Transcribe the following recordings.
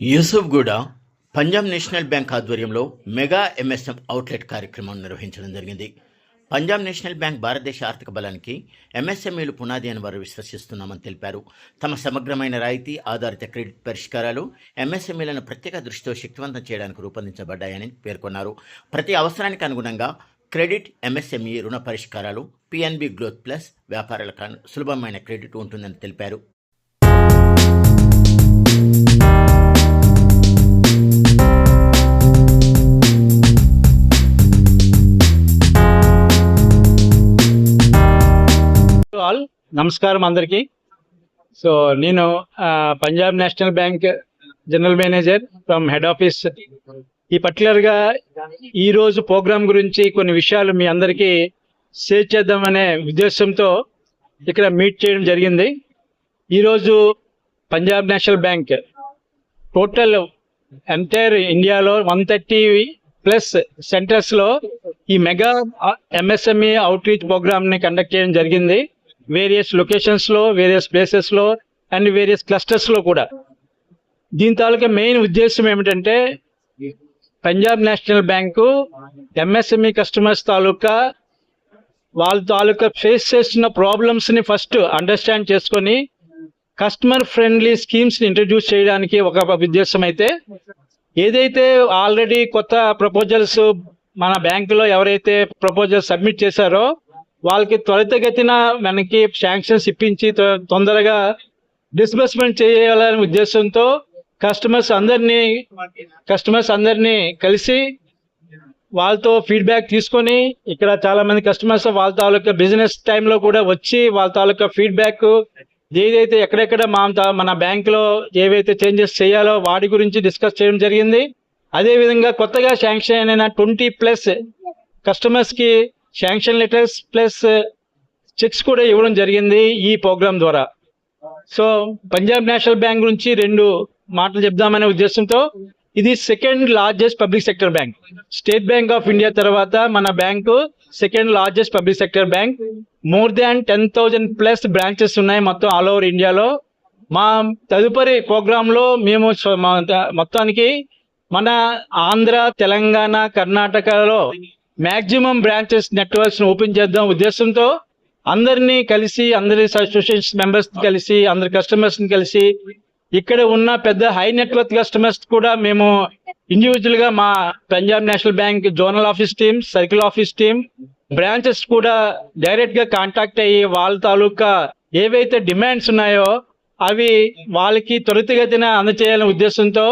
Yousufguda Punjab national bank ఆధ్వర్యంలో mega MSM outlet కార్యక్రమం నిర్వహించడం జరిగింది. పంజాబ్ నేషనల్ బ్యాంక్ భారతదేశ ఆర్థిక బలానికి ఎంఎస్ఎంఈలు పునాది అని వారు విశ్వసిస్తున్నామని తెలిపారు. తమ సమగ్రమైన రాయితీ ఆధారిత క్రెడిట్ పరిష్కారాలు ఎంఎస్ఎంఈలను ప్రత్యేక దృష్టితో శక్తివంతం చేయడానికి రూపొందించబడ్డాయని పేర్కొన్నారు. ప్రతి అవసరానికి అనుగుణంగా క్రెడిట్ ఎంఎస్ఎంఈ రుణ పరిష్కారాలు పిఎన్బి గ్లోత్ ప్లస్ వ్యాపారాలకు సులభమైన క్రెడిట్ ఉంటుందని తెలిపారు. ఆల్ నమస్కారం అందరికీ. సో నేను Punjab national bank general manager from head office. ఈ పర్టికులర్గా ఈ రోజు గురించి కొన్ని విషయాలు మీ అందరికీ షేర్ చేద్దామనే ఉద్దేశంతో ఇక్కడ మీట్ చేయడం జరిగింది. ఈరోజు Punjab national bank total entire ఇండియాలో వన్ థర్టీ ప్లస్ సెంటర్స్లో ఈ మెగా ఎంఎస్ఎంఈ అవుట్ రీచ్ ప్రోగ్రామ్ని కండక్ట్ చేయడం జరిగింది. వేరియస్ లొకేషన్స్లో వేరియస్ ప్లేసెస్లో అండ్ వేరియస్ క్లస్టర్స్లో కూడా. దీని తాలూకా మెయిన్ ఉద్దేశం ఏమిటంటే Punjab national bank MSME customers తాలూకా వాళ్ళ తాలూకా ఫేస్ చేస్తున్న ప్రాబ్లమ్స్ని ఫస్ట్ అండర్స్టాండ్ చేసుకొని కస్టమర్ ఫ్రెండ్లీ స్కీమ్స్ని ఇంట్రడ్యూస్ చేయడానికి ఒక ఉద్దేశం అయితే ఏదైతే ఆల్రెడీ కొత్త ప్రపోజల్స్ మన బ్యాంకులో ఎవరైతే ప్రపోజల్ సబ్మిట్ చేశారో వాళ్ళకి త్వరితగతిన మనకి శాంక్షన్స్ ఇప్పించి తొ- తొందరగా డిస్బర్స్మెంట్ చేయాలనే ఉద్దేశంతో కస్టమర్స్ అందరినీ కస్టమర్స్ అందరినీ కలిసి వాళ్ళతో ఫీడ్బ్యాక్ తీసుకొని ఇక్కడ చాలామంది కస్టమర్స్ వాళ్ళ తాలూకా బిజినెస్ టైంలో కూడా వచ్చి వాళ్ళ తాలూకా ఫీడ్బ్యాక్ ఏదైతే ఎక్కడెక్కడ మా మన బ్యాంకులో ఏవైతే చేంజెస్ చేయాలో వాటి గురించి డిస్కస్ చేయడం జరిగింది. అదేవిధంగా కొత్తగా శాంక్షన్ అయిన ట్వంటీ ప్లస్ కస్టమర్స్కి శాంక్షన్ లెటర్స్ ప్లస్ చెక్స్ కూడా ఇవ్వడం జరిగింది ఈ ప్రోగ్రాం ద్వారా. సో పంజాబ్ నేషనల్ బ్యాంక్ గురించి రెండు మాటలు చెప్దామనే ఉద్దేశంతో ఇది second largest public sector bank. State bank of India తర్వాత మన bank second largest public sector bank. More than ten thousand plus branches ఉన్నాయి మొత్తం ఆల్ ఓవర్ ఇండియాలో. మా తదుపరి ప్రోగ్రాంలో మేము మొత్తానికి మన ఆంధ్ర తెలంగాణ కర్ణాటకలో మ్యాక్సిమం బ్రాంచెస్ నెట్వర్క్స్ని ఓపెన్ చేద్దాం ఉద్దేశంతో అందరినీ కలిసి అందరి అసోసియేషన్ మెంబర్స్ని కలిసి అందరి కస్టమర్స్ని కలిసి ఇక్కడ ఉన్న పెద్ద హై నెట్వర్క్ కస్టమర్స్ కూడా మేము ఇండివిజువల్గా మా Punjab national bank zonal office team circle office team branches కూడా డైరెక్ట్గా కాంటాక్ట్ అయ్యి వాళ్ళ తాలూకా ఏవైతే డిమాండ్స్ ఉన్నాయో అవి వాళ్ళకి త్వరితగతిన అందచేయాలనే ఉద్దేశంతో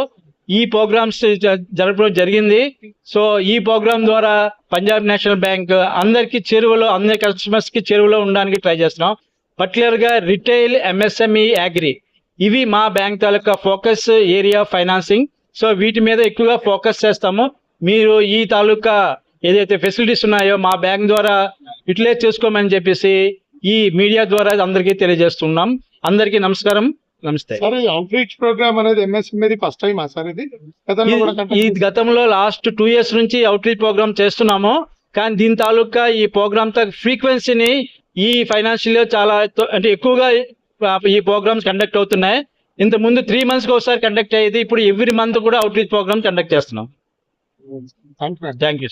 ఈ ప్రోగ్రామ్స్ జ- జరపడం జరిగింది. సో ఈ ప్రోగ్రామ్ ద్వారా పంజాబ్ నేషనల్ బ్యాంక్ అందరికీ చెరువులో అందరి కస్టమర్స్కి చెరువులో ఉండడానికి ట్రై చేస్తున్నాం. పర్టికులర్గా రిటైల్ ఎంఎస్ఎంఈ అగ్రి. ఇవి మా బ్యాంక్ తాలూకా ఫోకస్ ఏరియా ఫైనాన్సింగ్. సో వీటి మీద ఎక్కువగా ఫోకస్ చేస్తాము. మీరు ఈ తాలూకా ఏదైతే ఫెసిలిటీస్ ఉన్నాయో మా బ్యాంక్ ద్వారా యూటిలైజ్ చేసుకోమని చెప్పేసి ఈ మీడియా ద్వారా అందరికీ తెలియజేస్తున్నాం. అందరికీ నమస్కారం. నమస్తే. సార్ ఈ అవుట్ రీచ్ ప్రోగ్రామ్ అనేది ఫస్ట్ టైం సార్ ఇది? ఈ-. గతంలో లాస్ట్ టూ ఇయర్స్ నుంచి అవుట్ రీచ్ ప్రోగ్రామ్ చేస్తున్నాము. కానీ దీని తాలూకా ఈ ప్రోగ్రామ్ ఫ్రీక్వెన్సీని ఈ ఫైనాన్షియల్ ఇయర్ చాలా తో- అంటే ఎక్కువగా ఈ ప్రోగ్రామ్స్ కండక్ట్ అవుతున్నాయి. ఇంత ముందు త్రీ మంత్స్కి ఒకసారి కండక్ట్ అయ్యేది. ఇప్పుడు ఎవ్రీ మంత్ కూడా అవుట్ రీచ్ ప్రోగ్రామ్ కండక్ట్ చేస్తున్నాం. Thank you